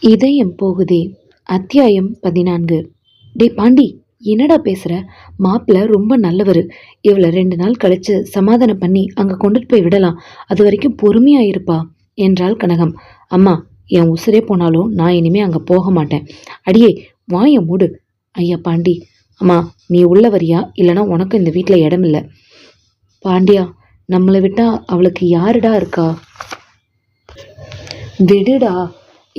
இதயம் போகுதே. அத்தியாயம் பதினான்கு. டேய் பாண்டி என்னடா பேசுகிற மாப்பிள்ள ரொம்ப நல்லவர். இவளை ரெண்டு நாள் கழிச்சு சமாதானம் பண்ணி அங்கே கொண்டுட்டு போய் விடலாம். அது வரைக்கும் பொறுமையாக இருப்பா என்றாள் கனகம். அம்மா என் உசுரே போனாலும் நான் இனிமே அங்கே போக மாட்டேன். அடியே வாய மூடு. ஐயா பாண்டி. அம்மா நீ உள்ள வரியா? இல்லைன்னா உனக்கு இந்த வீட்டில் இடம் இல்லை. பாண்டியா நம்மளை விட்டால் அவளுக்கு யாருடா இருக்கா? விடுடா.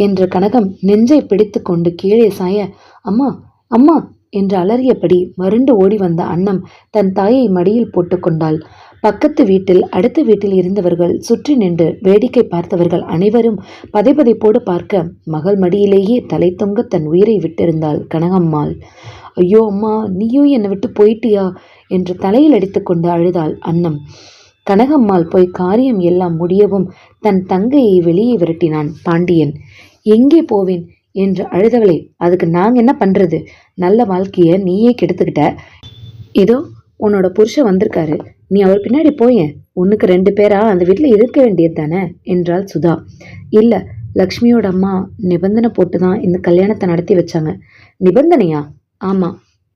என்ற கனகம் நெஞ்சை பிடித்து கொண்டு கீழே சாய அம்மா அம்மா என்று அலறியபடி மருண்டு ஓடி வந்த அன்னம் தன் தாயை மடியில் போட்டுக்கொண்டாள் பக்கத்து வீட்டில் அடுத்த வீட்டில் இருந்தவர்கள் சுற்றி நின்று வேடிக்கை பார்த்தவர்கள் அனைவரும் பதைபதைப்போடு பார்க்க மகள் மடியிலேயே தலை தொங்க தன் உயிரை விட்டிருந்தாள் கனகம்மாள். ஐயோ அம்மா நீயும் என்னை விட்டு போயிட்டியா? என்று தலையில் அடித்துக்கொண்டு அழுதாள் அன்னம். கனகம்மாள் போய் காரியம் எல்லாம் முடியவும் தன் தங்கையை வெளியே விரட்டினான் பாண்டியன். எங்கே போவேன் என்று அழுதவளே அதுக்கு நாங்கள் என்ன பண்றது? நல்ல வாழ்க்கையை நீயே கெடுத்துக்கிட்ட. இதோ உன்னோட புருஷன் வந்திருக்காரு. நீ அவர் பின்னாடி போயேன். உனக்கு ரெண்டு பேரா அந்த வீட்டில் இருக்க வேண்டியது தானே? என்றாள் சுதா. இல்லை லக்ஷ்மியோட அம்மா நிபந்தனை போட்டு தான் இந்த கல்யாணத்தை நடத்தி வச்சாங்க. நிபந்தனையா? ஆமாம்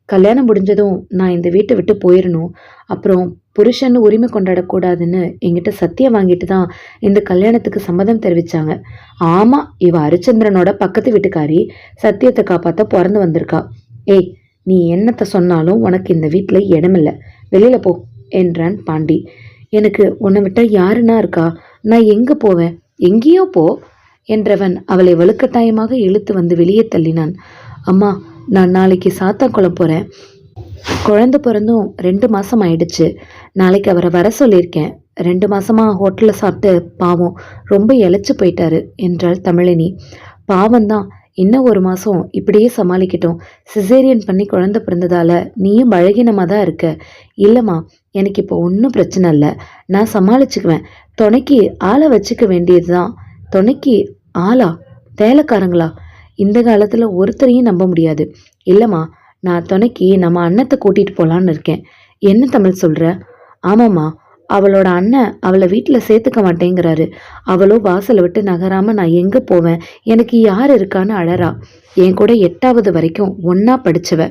கல்யாணம் முடிஞ்சதும் நான் இந்த வீட்டை விட்டு போயிடணும் அப்புறம் புருஷன் உரிமை கொண்டாடக்கூடாதுன்னு என்கிட்ட சத்தியம் வாங்கிட்டு தான் இந்த கல்யாணத்துக்கு சம்மதம் தெரிவிச்சாங்க. ஆமாம் இவ ஹரிச்சந்திரனோட பக்கத்து வீட்டுக்காரி. சத்தியத்தை காப்பாற்ற பிறந்து வந்திருக்கா. ஏய் நீ என்னத்தை சொன்னாலும் உனக்கு இந்த வீட்டில் இடமில்லை. வெளியில போ என்றான் பாண்டி. எனக்கு உன்னை விட்டால் யாருன்னா இருக்கா? நான் எங்கே போவேன்? எங்கேயோ போ என்றவன் அவளை வலுக்கட்டாயமாக இழுத்து வந்து வெளியே தள்ளினான். அம்மா நான் நாளைக்கு சாத்தான்குளம் போகிறேன் குழந்த பிறந்தும் ரெண்டு மாதம் ஆயிடுச்சு. நாளைக்கு அவரை வர சொல்லியிருக்கேன். ரெண்டு மாசமா ஹோட்டலில் சாப்பிட்டு பாவம் ரொம்ப இழைச்சு போயிட்டாரு என்றாள் தமிழினி. பாவம்தான் இன்னும் ஒரு மாதம் இப்படியே சமாளிக்கட்டும். சிசேரியன் பண்ணி குழந்த பிறந்ததால நீயும் பழகினமாக தான் இருக்க. இல்லைம்மா எனக்கு இப்போ ஒன்றும் பிரச்சனை இல்லை. நான் சமாளிச்சுக்குவேன். துணைக்கு ஆளை வச்சுக்க வேண்டியது தான் துணைக்கு ஆளா? வேலைக்காரங்களா? இந்த காலத்தில் ஒருத்தரையும் நம்ப முடியாது. இல்லைம்மா நான் துணைக்கு நம்ம அண்ணத்தை கூட்டிகிட்டு போகலான்னு இருக்கேன். என்ன தமிழ் சொல்கிற ஆமாம்மா அவளோட அண்ணன் அவளை வீட்டில் சேர்த்துக்க மாட்டேங்கிறாரு. அவளோ வாசலை விட்டு நகராமல் நான் எங்கே போவேன்? எனக்கு யார் இருக்கான்னு அழறா. என் கூட எட்டாவது வரைக்கும் ஒன்றா படித்தவ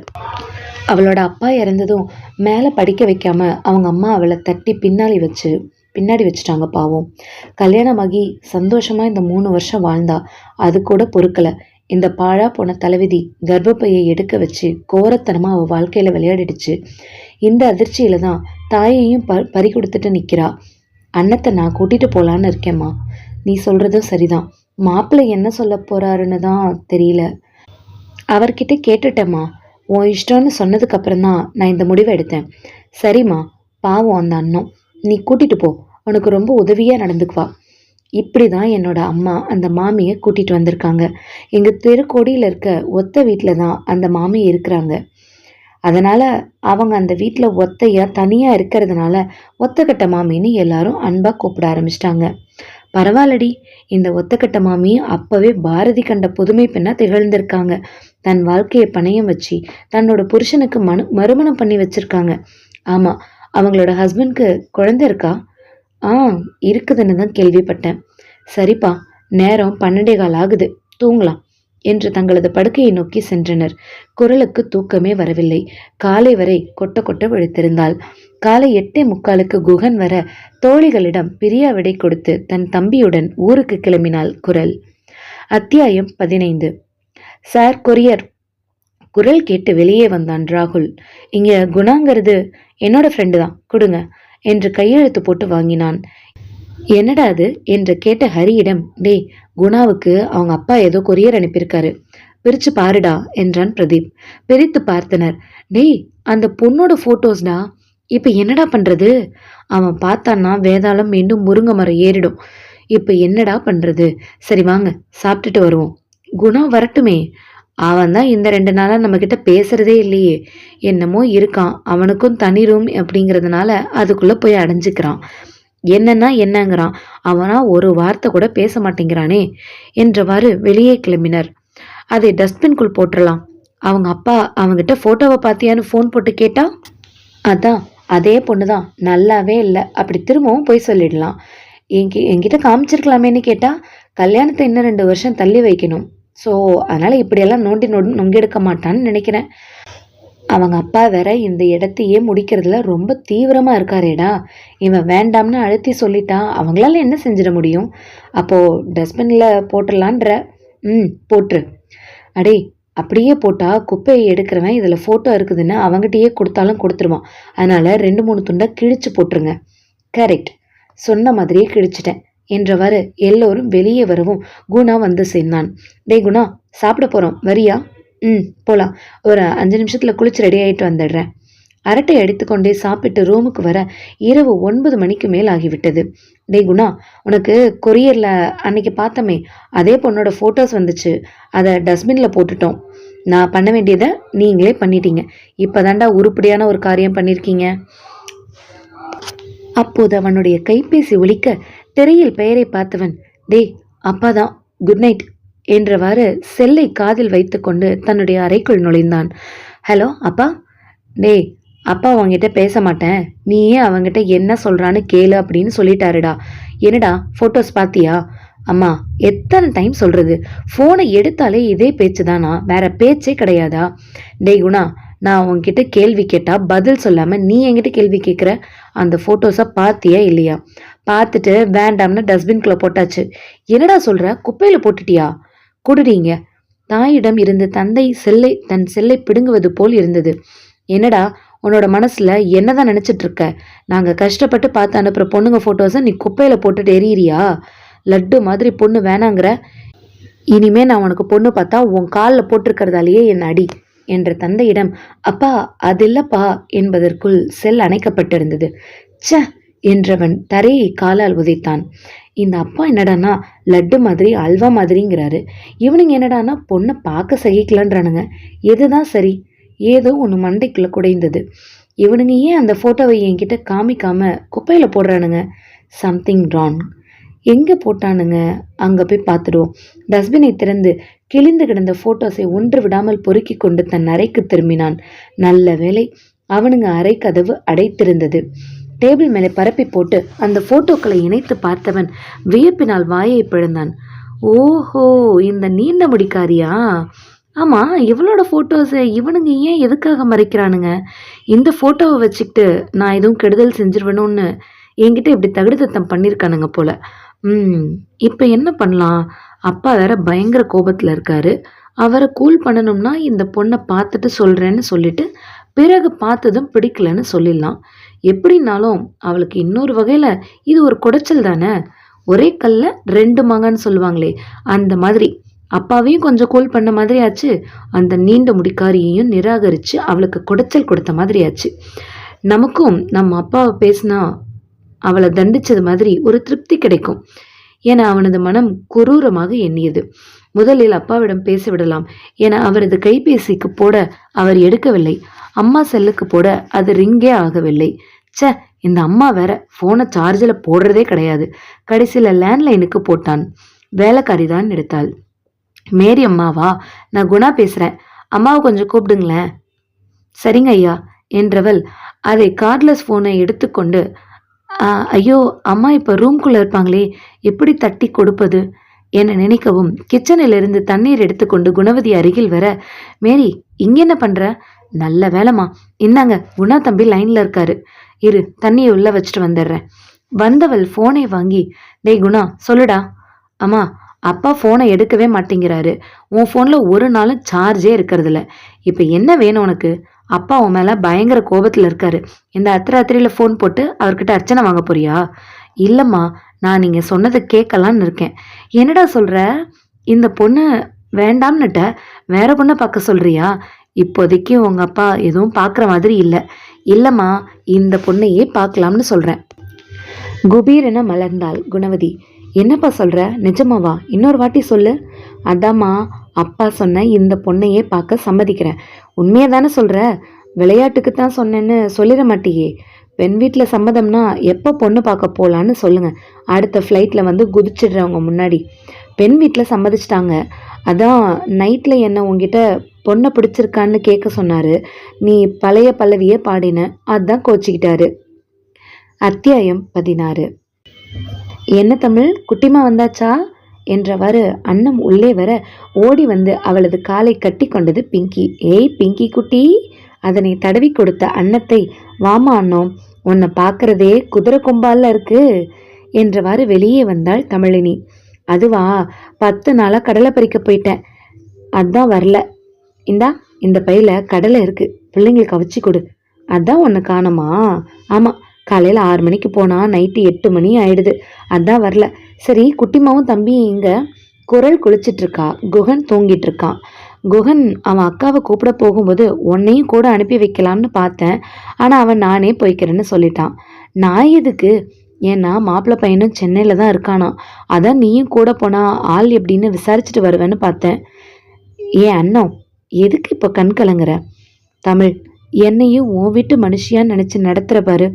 அவளோட அப்பா இறந்ததும் மேலே படிக்க வைக்காம அவங்க அம்மா அவளை தட்டி பின்னாடி வச்சு பின்னாடி வச்சுட்டாங்க பாவம். கல்யாணமாகி சந்தோஷமாக இந்த மூணு வருஷம் வாழ்ந்தா அது கூட பொறுக்கலை. இந்த பாழா போன தலைவிதி கர்ப்பப்பையை எடுக்க வச்சு கோரத்தனமாக அவள் வாழ்க்கையில் விளையாடிடுச்சு. இந்த அதிர்ச்சியில் தான் தாயையும் ப பறி கொடுத்துட்டு நிற்கிறா அன்னத்தை நான் கூட்டிகிட்டு போகலான்னு இருக்கேம்மா. நீ சொல்கிறதும் சரிதான். மாப்பிள்ளை என்ன சொல்ல போகிறாருன்னு தான் தெரியல. அவர்கிட்ட கேட்டுட்டேம்மா. உன் இஷ்டம்னு சொன்னதுக்கப்புறம் தான் நான் இந்த முடிவை எடுத்தேன். சரிம்மா. பாவம் அந்த அண்ணன். நீ கூட்டிகிட்டு போ. உனக்கு ரொம்ப உதவியாக நடந்துக்குவா. இப்படி தான் என்னோட அம்மா அந்த மாமியை கூட்டிகிட்டு வந்திருக்காங்க. எங்கள் தெருக்கோடியில் இருக்க ஒத்த வீட்டில் தான் அந்த மாமி இருக்கிறாங்க. அதனால் அவங்க அந்த வீட்டில் ஒத்தையாக தனியாக இருக்கிறதுனால ஒத்தக்கட்ட மாமின்னு எல்லாரும் அன்பாக கூப்பிட ஆரம்பிச்சிட்டாங்க. பரவாயில்லடி இந்த ஒத்தக்கட்ட மாமி அப்போவே பாரதி கண்ட புதுமை பெண்ணாக திகழ்ந்திருக்காங்க. தன் வாழ்க்கையை பணையம் வச்சு தன்னோட புருஷனுக்கு மனு மறுமணம் பண்ணி வச்சுருக்காங்க. ஆமாம் அவங்களோட ஹஸ்பண்ட்க்கு குழந்தை இருக்கா? ஆ இருக்குதுன்னு தான் கேள்விப்பட்டேன். சரிப்பா நேரம் பன்னெண்டே கால் ஆகுது. தூங்கலாம் என்று தங்களது படுக்கையை நோக்கி சென்றனர். குரலுக்கு தூக்கமே வரவில்லை. காலை வரை கொட்ட கொட்ட விழித்திருந்தாள். காலை எட்டே முக்காலுக்கு குகன் வர தோழிகளிடம் பிரியா விடை கொடுத்து தன் தம்பியுடன் ஊருக்கு கிளம்பினாள் குரல். அத்தியாயம் பதினைந்து. Sir courier. குரல் கேட்டு வெளியே வந்தான் ராகுல். இங்கே குணாங்கிறது என்னோட ஃப்ரெண்டு தான். கொடுங்க. என்று கையெழுத்து போட்டு வாங்கினான். என்னடா அது? என்று கேட்ட ஹரியிடம் டேய் குணாவுக்கு அவங்க அப்பா ஏதோ கொரியர் அனுப்பியிருக்காரு. பிரிச்சு பாருடா என்றான் பிரதீப். பிரித்து பார்த்தனர். டேய் அந்த பொண்ணோட போட்டோஸ்டா? இப்ப என்னடா பண்றது? அவன் பார்த்தான்னா வேதாளம் மீண்டும் முருங்கை மரம் ஏறிடும். இப்ப என்னடா பண்றது? சரி வாங்க சாப்பிட்டுட்டு வருவோம். குணா வரட்டுமே. அவன் தான் இந்த ரெண்டு நாளாக நம்மக்கிட்ட பேசுகிறதே இல்லையே. என்னமோ இருக்கான். அவனுக்கும் தனி ரூம் அப்படிங்கிறதுனால அதுக்குள்ளே போய் அடைஞ்சிக்கிறான். என்னன்னா என்னங்கிறான். அவனா ஒரு வார்த்தை கூட பேச மாட்டேங்கிறானே என்றவாறு வெளியே கிளம்பினர். அதை டஸ்ட்பின்குள் போட்டுடலாம் அவங்க அப்பா அவங்கிட்ட ஃபோட்டோவை பார்த்தியான்னு ஃபோன் போட்டு கேட்டா அதான் அதே பொண்ணு தான் நல்லாவே இல்லை. அப்படி திரும்பவும் போய் சொல்லிடலாம். என்கி என்கிட்ட காமிச்சிருக்கலாமேன்னு கேட்டா கல்யாணத்தை இன்னும் ரெண்டு வருஷம் தள்ளி வைக்கணும். ஸோ அதனால் இப்படியெல்லாம் நோண்டி நோண்டி நொங்கெடுக்க மாட்டான்னு நினைக்கிறேன். அவங்க அப்பா வேற இந்த இடத்தையே முடிக்கிறதுல ரொம்ப தீவிரமாக இருக்காரேடா. இவன் வேண்டாம்னு அழுத்தி சொல்லிட்டான். அவங்களால என்ன செஞ்சிட முடியும்? அப்போது டஸ்ட்பினில் போட்டுடலான்ற. ம் போட்டுரு. அடே அப்படியே போட்டால் குப்பையை எடுக்கிறவன் இதில் ஃபோட்டோ இருக்குதுன்னு அவங்ககிட்டயே கொடுத்தாலும் கொடுத்துருவான். அதனால் ரெண்டு மூணு துண்டை கிழிச்சு போட்டுருங்க. கரெக்ட் சொன்ன மாதிரியே கிழிச்சிட்டேன். என்றவாறு எல்லோரும் வெளியே வரவும் குணா வந்து சேர்ந்தான். டே குணா சாப்பிட போகிறோம் வரியா? ம் போகலாம் ஒரு அஞ்சு நிமிஷத்தில் குளிச்சு ரெடி ஆகிட்டு வந்துடுறேன். அரட்டை அடித்துக்கொண்டே சாப்பிட்டு ரூமுக்கு வர இரவு ஒன்பது மணிக்கு மேல் ஆகிவிட்டது. டே குணா உனக்கு கொரியரில் அன்னைக்கு பார்த்தமே அதே பொண்ணோட ஃபோட்டோஸ் வந்துச்சு. அதை டஸ்ட்பினில் போட்டுட்டோம். நான் பண்ண வேண்டியதை நீங்களே பண்ணிட்டீங்க. இப்போ உருப்படியான ஒரு காரியம் பண்ணியிருக்கீங்க அப்போது அவனுடைய கைபேசி ஒழிக்க திரையில் பெயரை பார்த்தவன் டே அப்பா தான் குட் நைட் என்றவாறு செல்லை காதில் வைத்துக்கொண்டு தன்னுடைய அறைக்குள் நுழைந்தான். ஹலோ அப்பா? டே அப்பா அவங்ககிட்ட பேச மாட்டேன். நீயே அவங்கிட்ட என்ன சொல்கிறான்னு கேளு அப்படின்னு சொல்லிட்டாருடா. என்னடா ஃபோட்டோஸ் பார்த்தியா அம்மா எத்தனை டைம் சொல்கிறது ஃபோனை எடுத்தாலே இதே பேச்சு தானா வேற பேச்சே கிடையாதா? டேய் குணா நான் உன்கிட்ட கேள்வி கேட்டால் பதில் சொல்லாமல் நீ என்கிட்ட கேள்வி கேட்குற அந்த ஃபோட்டோஸை பார்த்தியா இல்லையா? பார்த்துட்டு வேண்டாம்னு டஸ்ட்பின்குள்ளே போட்டாச்சு. என்னடா சொல்கிற குப்பையில் போட்டுட்டியா? கொடுடிங்க தாயிடம் இருந்த தந்தை செல்லை தன் செல்லை பிடுங்குவது போல் இருந்தது. என்னடா உன்னோட மனசில் என்னதான் நினைச்சிட்டு இருக்க நாங்கள் கஷ்டப்பட்டு பார்த்து அனுப்புகிற பொண்ணுங்க ஃபோட்டோஸை நீ குப்பையில் போட்டுட்டு எறியறியா? லட்டு மாதிரி பொண்ணு வேணாங்கிற. இனிமே நான் உனக்கு பொண்ணு பார்த்தா உன் காலில் போட்டிருக்கிறதாலேயே என் அடி? என்ற தந்தையிடம் அப்பா அது இல்லப்பா என்பதற்குள் செல் அணைக்கப்பட்டிருந்தது. ச்சே என்றவன் தரையை காலால் உதைத்தான். இந்த அப்பா என்னடான்னா லட்டு மாதிரி அல்வா மாதிரிங்கிறாரு. இவனுங்க என்னடான்னா பொண்ணை பார்க்க சகிக்கலன்றானுங்க. எதுதான் சரி? ஏதோ ஒன்று மண்டைக்குள்ள குடைந்தது. இவனுங்க ஏன் அந்த ஃபோட்டோவை என்கிட்ட காமிக்காம குப்பையில் போடுறானுங்க? Something wrong. எங்கே போட்டானுங்க? அங்கே போய் பார்த்துடுவோம் டஸ்ட்பினை திறந்து கிழிந்து கிடந்த ஃபோட்டோஸை ஒன்று விடாமல் பொறுக்கி கொண்டு தன் அறைக்கு திரும்பினான். நல்ல வேளை அவனுங்க அறை கதவு அடைத்திருந்தது. டேபிள் மேலே பரப்பி போட்டு அந்த ஃபோட்டோக்களை இணைத்து பார்த்தவன் வியப்பினால் வாயை பிழந்தான் ஓஹோ இந்த நீண்ட முடிக்காரியா? ஆமாம் இவளோட ஃபோட்டோஸை இவனுங்க ஏன் எதுக்காக மறைக்கிறானுங்க? இந்த ஃபோட்டோவை வச்சுக்கிட்டு நான் எதுவும் கெடுதல் செஞ்சிருவேணும்னு என்கிட்ட இப்படி தகுடுத்தம் பண்ணியிருக்கானுங்க போல. ம் இப்போ என்ன பண்ணலாம்? அப்பா வேற பயங்கர கோபத்தில் இருக்காரு. அவரை கூல் பண்ணணும்னா இந்த பொண்ணை பார்த்துட்டு சொல்கிறேன்னு சொல்லிட்டு பிறகு பார்த்ததும் பிடிக்கலன்னு சொல்லிடலாம். எப்படின்னாலும் அவளுக்கு இன்னொரு வகையில் இது ஒரு குடைச்சல் தானே? ஒரே கல்ல ரெண்டு மகன்னு சொல்லுவாங்களே அந்த மாதிரி. அப்பாவையும் கொஞ்சம் கோல் பண்ண மாதிரி ஆச்சு. அந்த நீண்ட முடிக்காரியையும் நிராகரித்து அவளுக்கு குடைச்சல் கொடுத்த மாதிரி ஆச்சு. நமக்கும் நம்ம அப்பாவை பேசினா அவளை தண்டிச்சது மாதிரி ஒரு திருப்தி கிடைக்கும். என அவனது மனம் குரூரமாக எண்ணியது. முதலில் அப்பாவிடம் பேசிவிடலாம் என அவரது கைபேசிக்கு போட அவர் எடுக்கவில்லை. அம்மா செல்லுக்கு போட அது ரிங்கே ஆகவில்லை. ச இந்த அம்மா வேற ஃபோனை சார்ஜில் போடுறதே கிடையாது. கடைசியில் லேண்ட்லைனுக்கு போட்டான். வேலைக்காரி தான் எடுத்தாள். மேரி அம்மாவா? நான் குணா பேசுகிறேன் அம்மாவை கொஞ்சம் கூப்பிடுங்களேன். சரிங்க ஐயா என்றவள் அதை கார்ட்லெஸ் ஃபோனை எடுத்துக்கொண்டு ஐயோ அம்மா இப்போ ரூம்குள்ளே இருப்பாங்களே எப்படி தட்டி கொடுப்பது? என நினைக்கவும் கிச்சனில் இருந்து தண்ணீர் எடுத்துக்கொண்டு குணவதி அருகில் வர மேரி இங்க என்ன பண்ற? நல்ல வேலைமா இந்தாங்க குணா தம்பி லைன்ல இருக்காரு. இரு தண்ணியை உள்ள வச்சுட்டு வந்துடுறேன். வந்தவள் ஃபோனை வாங்கி டேய் குணா சொல்லுடா. அம்மா அப்பா ஃபோனை எடுக்கவே மாட்டேங்கிறாரு. உன் ஃபோனில் ஒரு நாளும் சார்ஜே இருக்கிறதில்ல. இப்போ என்ன வேணும் உனக்கு? அப்பா உன் மேலே பயங்கர கோபத்தில் இருக்காரு. இந்த அத்திராத்திரியில் ஃபோன் போட்டு அவர்கிட்ட அர்ச்சனை வாங்க போறியா? இல்லைம்மா நான் நீங்கள் சொன்னதை கேட்கலான்னு இருக்கேன். என்னடா சொல்கிற இந்த பொண்ணு வேண்டாம்னுட்ட. வேற பொண்ணை பார்க்க சொல்றியா? இப்போதைக்கு உங்கள் அப்பா எதுவும் பார்க்குற மாதிரி இல்லை. இல்லைம்மா இந்த பொண்ணையே பார்க்கலாம்னு சொல்கிறேன் குபீரென மலர்ந்தாள் குணவதி. என்னப்பா சொல்ற? நிஜமாவா? இன்னொரு வாட்டி சொல்லு. அதாம்மா அப்பா சொன்ன இந்த பொண்ணையே பார்க்க சம்மதிக்கிறேன். உண்மையை தானே சொல்ற? விளையாட்டுக்கு தான் சொன்னேன்னு சொல்லிட மாட்டியே. பெண் வீட்டில் சம்மதம்னா எப்போ பொண்ணு பார்க்க போகலான்னு சொல்லுங்கள் அடுத்த ஃப்ளைட்டில் வந்து குதிச்சிடுறவங்க முன்னாடி. பெண் வீட்டில் சம்மதிச்சிட்டாங்க. அதான் நைட்டில் என்ன உங்ககிட்ட பொண்ணை பிடிச்சிருக்கான்னு கேட்க சொன்னார். நீ பழைய பல்லவியே பாடின. அதுதான் கோச்சிக்கிட்டாரு. அத்தியாயம் பதினாறு. என்ன தமிழ்? குட்டிமா வந்தாச்சா? என்றவாறு அன்னம் உள்ளே வர ஓடி வந்து அவளது காலை கட்டி கொண்டது பிங்கி. ஏய் பிங்கி குட்டி! அதனை தடவி கொடுத்த அன்னத்தை வாமா அண்ணோ உன்னை பார்க்கறதே குதிரை கொம்பால இருக்கு என்றவாறு வெளியே வந்தாள் தமிழினி. அதுவா பத்து நாளாக கடலை பறிக்க போயிட்டேன். அதான் வரல. இந்தா இந்த பையில கடலை இருக்கு. பிள்ளைங்களுக்கு அவிச்சு கொடு. அதான் உன்னை காணோமா? ஆமாம் காலையில் ஆறு மணிக்கு போனால் நைட்டு எட்டு மணி ஆயிடுது. அதான் வரல. சரி குட்டிமாவும் தம்பியும் இங்கே. குரல் குளிச்சிட்ருக்கா குகன் தூங்கிட்டு இருக்கான் குகன் அவன் அக்காவை கூப்பிட போகும்போது உன்னையும் கூட அனுப்பி வைக்கலாம்னு பார்த்தேன். ஆனால் அவன் நானே போய்க்கிறேன்னு சொல்லிட்டான். நான் எதுக்கு? ஏன்னா மாப்பிள்ளை பையனும் சென்னையில் தான் இருக்கானா அதான் நீயும் கூட போனால் ஆள் எப்படின்னு விசாரிச்சுட்டு வருவேன்னு பார்த்தேன். ஏன் அண்ணன் எதுக்கு இப்போ கண் கலங்குற? தமிழ் என்னையும் உன் வீட்டு மனுஷியான்னு நினச்சி நடத்துகிற பாரு.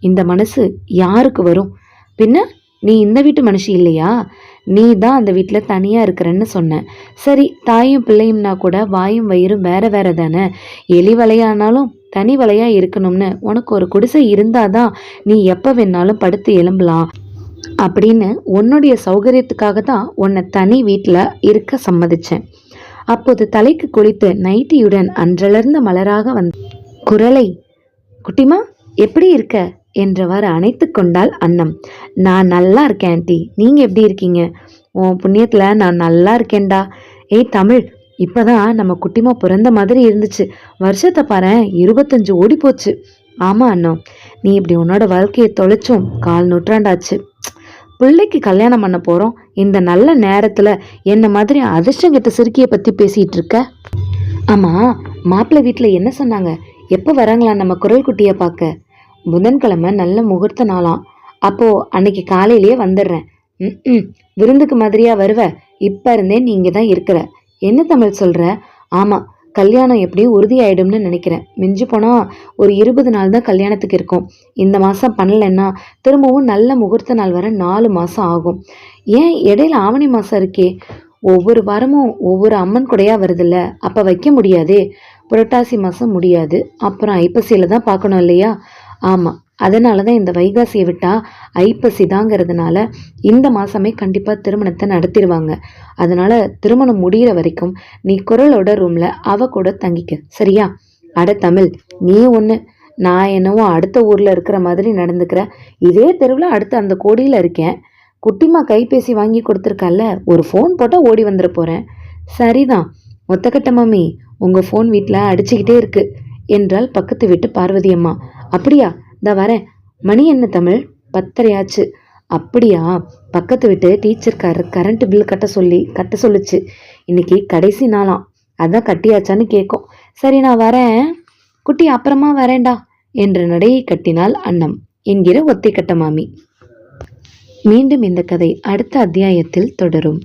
இந்த மனசு யாருக்கு வரும்? பின்ன நீ இந்த வீட்டு மனுஷி இல்லையா? நீ தான் அந்த வீட்டில் தனியாக இருக்கிறேன்னு சொன்னேன் சரி தாயும் பிள்ளையும்னா கூட வாயும் வயிறும் வேற வேற தானே? எலி வலையானாலும் தனி வலையாக இருக்கணும்னு உனக்கு ஒரு குடிசை இருந்தாதான் நீ எப்போ வேணாலும் படுத்து எழும்பலாம். அப்படின்னு உன்னுடைய சௌகரியத்துக்காக தான் உன்னை தனி வீட்டில் இருக்க சம்மதிச்சேன். அப்போது தலைக்கு குளித்து நைட்டியுடன் அன்றலர்ந்த மலராக வந்த குரலை குட்டிமா எப்படி இருக்க? என்றவாறு அணைத்து கொண்டாள் அன்னம். நான் நல்லா இருக்கேன் ஆண்டி. நீங்கள் எப்படி இருக்கீங்க? உன் புண்ணியத்தில் நான் நல்லா இருக்கேன்டா. ஏய் தமிழ் இப்போதான் நம்ம குட்டிமா பிறந்த மாதிரி இருந்துச்சு. வருஷத்தை பாரு இருபத்தஞ்சு ஓடி போச்சு. ஆமாம் அண்ணம் நீ இப்படி உன்னோட வாழ்க்கையை தொலைச்சும் கால் நூற்றாண்டாச்சு. பிள்ளைக்கு கல்யாணம் பண்ண போகிறோம் இந்த நல்ல நேரத்தில் என்ன மாதிரி அதிர்ஷ்டங்கிட்ட சிறுக்கியை பற்றி பேசிகிட்டு இருக்க? ஆமாம் மாப்பிள்ளை வீட்டில் என்ன சொன்னாங்க? எப்போ வராங்களா நம்ம குரல் குட்டியை பார்க்க? புதன்கிழமை நல்ல முகூர்த்த நாளாம். அப்போது அன்னைக்கு காலையிலேயே வந்துடுறேன். ம் விருந்துக்கு மாதிரியா வருவ? இப்போ இருந்தே நீங்க தான் இருக்கிற. என்ன தமிழ் சொல்கிற ஆமாம் கல்யாணம் எப்படியும் உறுதியாயிடும்னு நினைக்கிறேன். மிஞ்சி போனால் ஒரு இருபது நாள் தான் கல்யாணத்துக்கு இருக்கும். இந்த மாதம் பண்ணலைன்னா திரும்பவும் நல்ல முகூர்த்த நாள் வர நாலு மாதம் ஆகும். ஏன் இடையில ஆவணி மாதம் இருக்கே? ஒவ்வொரு வாரமும் ஒவ்வொரு அம்மன் கூடையா வருதுல்ல? அப்போ வைக்க முடியாதே. புரட்டாசி மாதம் முடியாது. அப்புறம் ஐப்பசியில் தான் பார்க்கணும் இல்லையா? ஆமாம் அதனால தான் இந்த வைகாசியை விட்டால் ஐப்பசி தாங்கிறதுனால இந்த மாதமே கண்டிப்பாக திருமணத்தை நடத்திடுவாங்க. அதனால் திருமணம் முடிகிற வரைக்கும் நீ குரலோட ரூமில் அவ கூட தங்கிக்க. சரியா? அட தமிழ் நீ ஒன்று நான் என்னவோ அடுத்த ஊரில் இருக்கிற மாதிரி நடந்துக்கிற. இதே தெருவில் அடுத்த அந்த கோடியில் இருக்கேன். குட்டிமா கைபேசி வாங்கி கொடுத்துருக்கல்ல ஒரு ஃபோன் போட்டால் ஓடி வந்துட போகிறேன் சரிதான். மொத்தக்கட்ட மாமி உங்கள் ஃபோன் வீட்டில் அடிச்சுக்கிட்டே இருக்குது என்றாள் பக்கத்து வீட்டு பார்வதி அம்மா. அப்படியா? இந்த வரேன். மணி என்ன தமிழ்? பத்தரையாச்சு. அப்படியா? பக்கத்து வீட்டு டீச்சர் கரண்ட் பில் கட்ட சொல்லி கட்ட சொல்லுச்சு. இன்னைக்கு கடைசி நாளாம் அதான் கட்டியாச்சான்னு கேட்கும் சரி நான் வரேன். குட்டி அப்புறமா வரேன்டா என்ற நடையை கட்டினாள் அன்னம் என்கிற ஒத்தை கட்ட மாமி. மீண்டும் இந்த கதை அடுத்த அத்தியாயத்தில் தொடரும்.